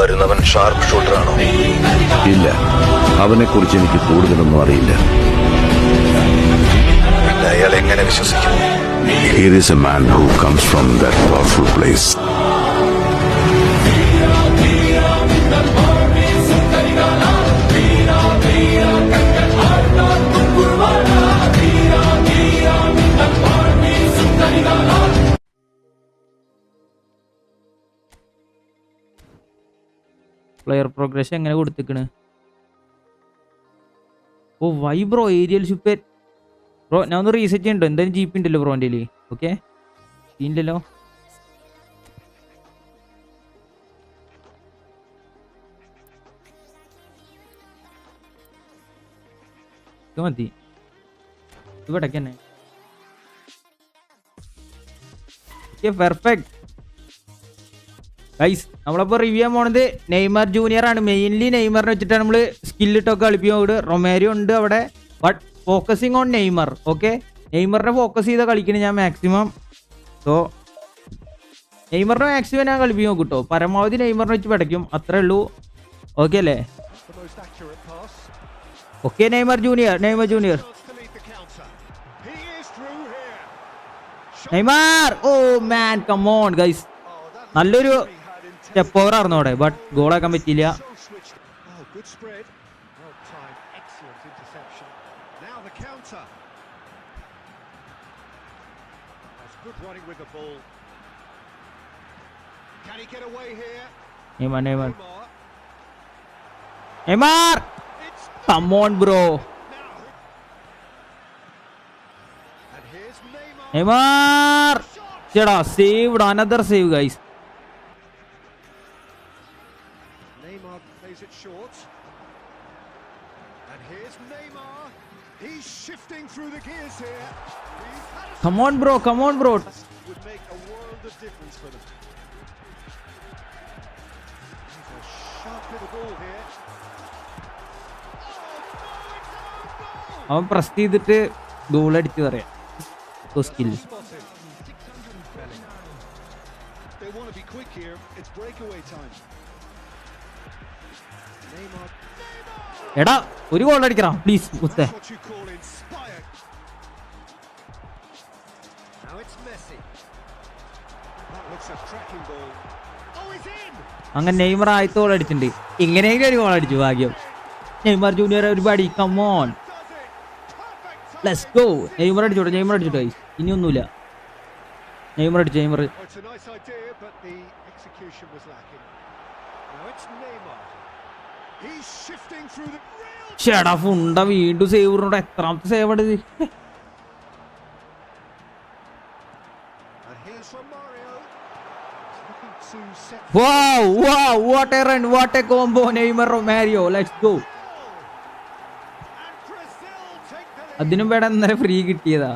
വരുന്നവൻ ഷാർപ്പ് ഷൂട്ടറാണോ ഇല്ല. അവനെ കുറിച്ച് എനിക്ക് കൂടുതലൊന്നും അറിയില്ല. അയാൾ എങ്ങനെ വിശ്വസിക്കും? Here is a man who comes from that powerful place. Player progression എങ്ങനെ കൊടുത്തിക്കണ്? ഓ why bro aerial ship bro ഞാൻ ഒന്ന് റീസെറ്റ് ചെയ്യണ്ടോ. എന്തായാലും ജീപ്പ് ഉണ്ടല്ലോ ബ്രോ എന്റെ ഓക്കെ ഇല്ലല്ലോ മതി. ഇവിടേക്ക് തന്നെ. പെർഫെക്റ്റ് ഗൈസ് നമ്മളിപ്പോൾ റിവ്യൂ ചെയ്യാൻ പോണത് നെയ്മർ ജൂനിയർ ആണ്. മെയിൻലി നെയ്മറിനെ വെച്ചിട്ടാണ് നമ്മൾ സ്കില്ലിട്ടൊക്കെ അവിടെ റൊമേരിയോ ഉണ്ട് അവിടെ but focusing on Neymar okay നെയ്മറിനെ focus ചെയ്താൽ കളിക്കണം ഞാൻ മാക്സിമം സോ നെയ്മറിനെ മാക്സിമം ഞാൻ കളിപ്പിക്കും കേട്ടോ പരമാവധി നെയ്മറിനെ വെച്ച് പടയ്ക്കും അത്രേ ഉള്ളൂ. ഓക്കെ അല്ലേ. Okay Neymar junior Neymar junior. Neymar! Oh man come on guys നല്ലൊരു. സ്റ്റെപ്പ് ഓവർ ആയിരുന്നു അവിടെ ബട്ട് ഗോളാക്കാൻ പറ്റിയില്ല So switched. Oh, good spread. Well timed. Excellent interception. Now the counter. Through the gears here. Come on, bro. Come on, bro. would make a world of difference for them. A sharp bit of ball here. അവൻ press ചെയ്തിട്ട് goal അടിച്ചു പറയാം skill They want to be quick here. It's breakaway time. എടാ ഒരു goal അടിക്കണം please മുത്തേ അങ്ങനെ Neymar ആദ്യത്തെ ഗോൾ അടിച്ചിട്ടുണ്ട്. ഇങ്ങനെയെങ്കിലും ഒരു ഗോൾ അടിച്ചു ഭാഗ്യം. നെയ്മർ ജൂനിയർ ഒരുപാട് come on it! Let's go Neymar അടിച്ചോട്ടെ Neymar അടിച്ചോട്ടെ ഇനി ഒന്നുമില്ല നെയ്മർ അടിച്ചു നെയ്മർ. Oh. ചേടാ ഫുണ്ട വീണ്ടും സേവ് എത്രാമത്തെ സേവ് ആണ് Wow, wow, what a run, what a combo, Neymar Romario. Let's go. അതിനും വേണം ഇന്നലെ ഫ്രീ കിട്ടിയതാ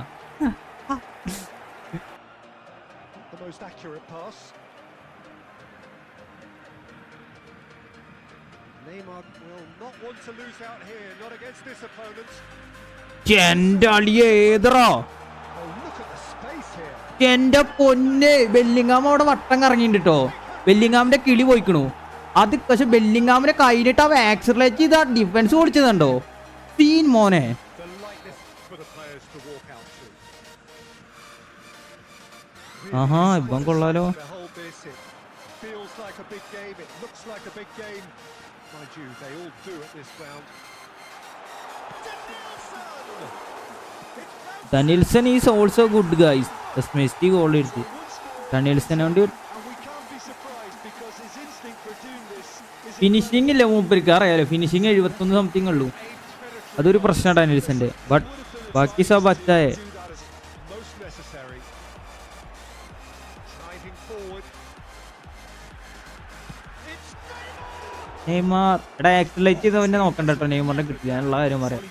The most accurate pass. Neymar will not want to lose out here, not against this opponent. എന്റെ അളിയെ ഏതറോ Oh, എന്റെ പൊന്നെ Bellingham അവിടെ വട്ടം കറങ്ങിണ്ട് കേട്ടോ ബെല്ലിങ്ങാമിന്റെ കിളി പോയിക്കണു അത് പക്ഷെ ബെല്ലിങ്ങാമിനെ കഴിഞ്ഞിട്ട് അവ ആക്സിലേറ്റ് ചെയ്ത് ആ ഡിഫൻസ് പൊളിച്ചതുണ്ടോ സീൻ മോനെ. ആഹാ ഇപ്പം കൊള്ളാലോ. Danilson is also good guys Messi goal എടുത്ത് ഡനിൽസനെ കൊണ്ട് And we can't be surprised because his instinct for doing this is finishing ഇല്ല മൂപ്പർക്ക് അറിയാലോ. ഫിനിഷിംഗ് എഴുപത്തൊന്ന് സംതിങ് ഉള്ളൂ. അതൊരു പ്രശ്നമാണ് ഡാനിൽസിന്റെ ബട്ട് ബാക്കി സബ് അച്ചായേ നെയ്മാർ. എടാ ആക്സിലേറ്റ് ചെയ്തവന്നെ നോക്കണ്ട കേട്ടോ. നെയ്മറിനെ കിട്ടില്ല. എന്നുള്ള കാര്യം പറയാം.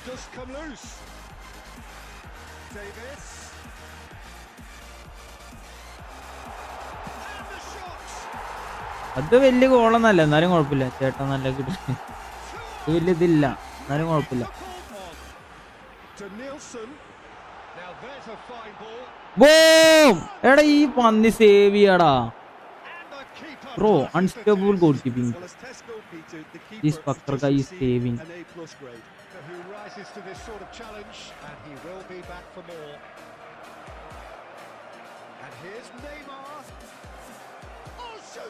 അത് വലിയ കോളൊന്നല്ല എന്നാലും കുഴപ്പമില്ല. ചേട്ടൻ നല്ല കിട്ടും വലിയ ഇതില്ല എന്നാലും കുഴപ്പമില്ല. എടാ ഈ പന്നി save bro unstable goal keeping ഈ സ്പക്ടർക്ക് ഈ സേവിങ്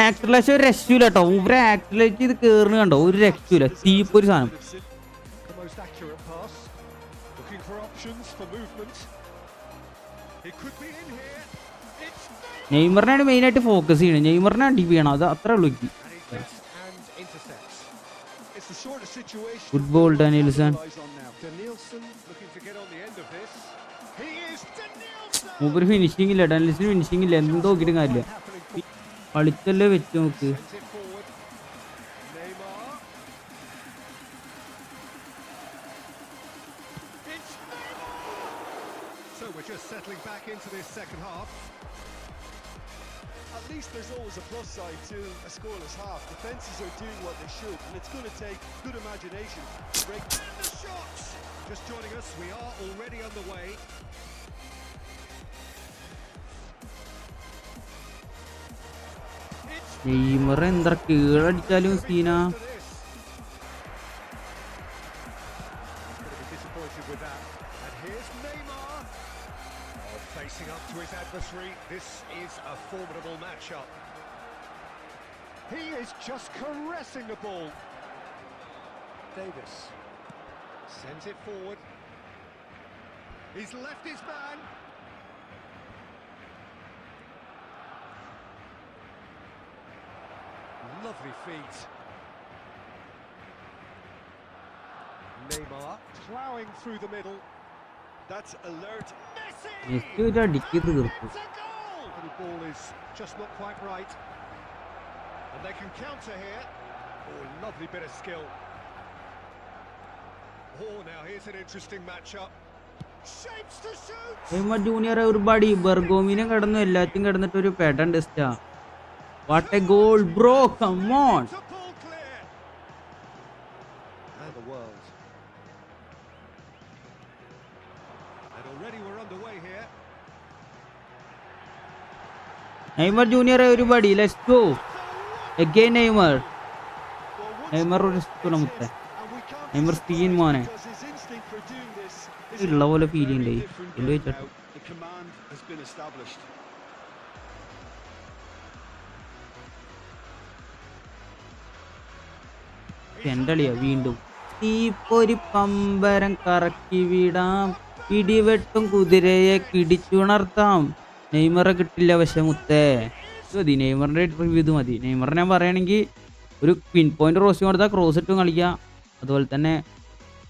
ആക്ടറിലേശ ഒരു രക്ഷയില്ല കേട്ടോ. ഇവരെ ആക്ടറിലേക്ക് ഇത് കേറുന്ന കണ്ടോ? ഒരു രക്ഷയില്ല. ഒരു സാധനം. നെയ്മറിനാണ് മെയിൻ ആയിട്ട് ഫോക്കസ് ചെയ്യണേ നെയ്മറിനെ അടി ആണ് അത് അത്ര ഉള്ളു ഫുട്ബോൾ ഡാനിയൽസൺ ഫിനിഷിംഗ് ഇല്ല. ഡാനിയൽസിന് ഫിനിഷിംഗ് ഇല്ല. എന്ത് നോക്കിയിട്ടും കാര്യമില്ല. Happening. കളിച്ചല്ലേ വെച്ച് നോക്ക് Sends it forward. Neymar. It's Neymar. So we're just settling back into this second half. At least there's always a plus side to a scoreless half. Defenses are doing what they should, and it's going to take good imagination to break. And the shots. Just joining us, we are already underway. Is a formidable matchup. He is just caressing the ball. Davis sends it forward. He's left his man. Lovely feet. Neymar ploughing through the middle. That's alert. Messi! Messi ഒരു അടിക്ക് തീർത്തു It's a goal! But the ball is just not quite right. And they can counter here. Oh, lovely bit of skill. Oh, now here's an interesting matchup. Shapes to shoot! Neymar junior ഒരുപാട് ബർഗോമിനെ കടന്നു എല്ലാറ്റും കിടന്നിട്ട് ഒരു പെടൻ ടെസ്റ്റാ What a goal bro come on To pull clear. And the world. And already we're underway here. Neymar junior ഒരുപാട് let's go again Neymar Well, once Neymar ഒരു it's സ്ഥലമുത്തെ hit, and we can't Neymar disappoint സ്പീൻ മോനെ because his instinct for doing this is ഉള്ള പോലെ feel very ചെയ്യണ്ടേ different എല്ലോ കളിയാ വീണ്ടും. തീപ്പൊരി പമ്പരം കറക്കി വിടാം. ഇടിവെട്ടും കുതിരയെ കിടിച്ചുണർത്താം. നെയ്മറെ കിട്ടില്ല പക്ഷെ മുത്തേ മതി നെയ്മറിന്റെ റിവ്യൂ ഇത് മതി. നെയ്മറിനെ ഞാൻ പറയുകയാണെങ്കിൽ ഒരു പിൻ പോയിന്റ് ക്രോസ് കൊടുത്താൽ ക്രോസ് ഇട്ടും കളിക്കാം. അതുപോലെ തന്നെ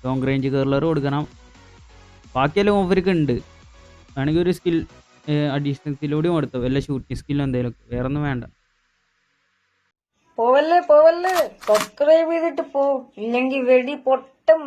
ലോങ് റേഞ്ച് കേർലർ കൊടുക്കണം. ബാക്കിയെല്ലാം ഓഫർക്ക് ഉണ്ട് വേണമെങ്കിൽ ഒരു സ്കിൽ അഡീഷണൽ സ്കില്ലൂടെയും കൊടുത്തു. വല്ല ഷൂട്ടിംഗ് സ്കില്ലോ എന്തെങ്കിലും വേറെ ഒന്നും വേണ്ട. പോവല്ലേ പോവല്ലേ? സബ്സ്ക്രൈബ് ചെയ്തിട്ട് പോ. ഇല്ലെങ്കിൽ വെടി പൊട്ടും.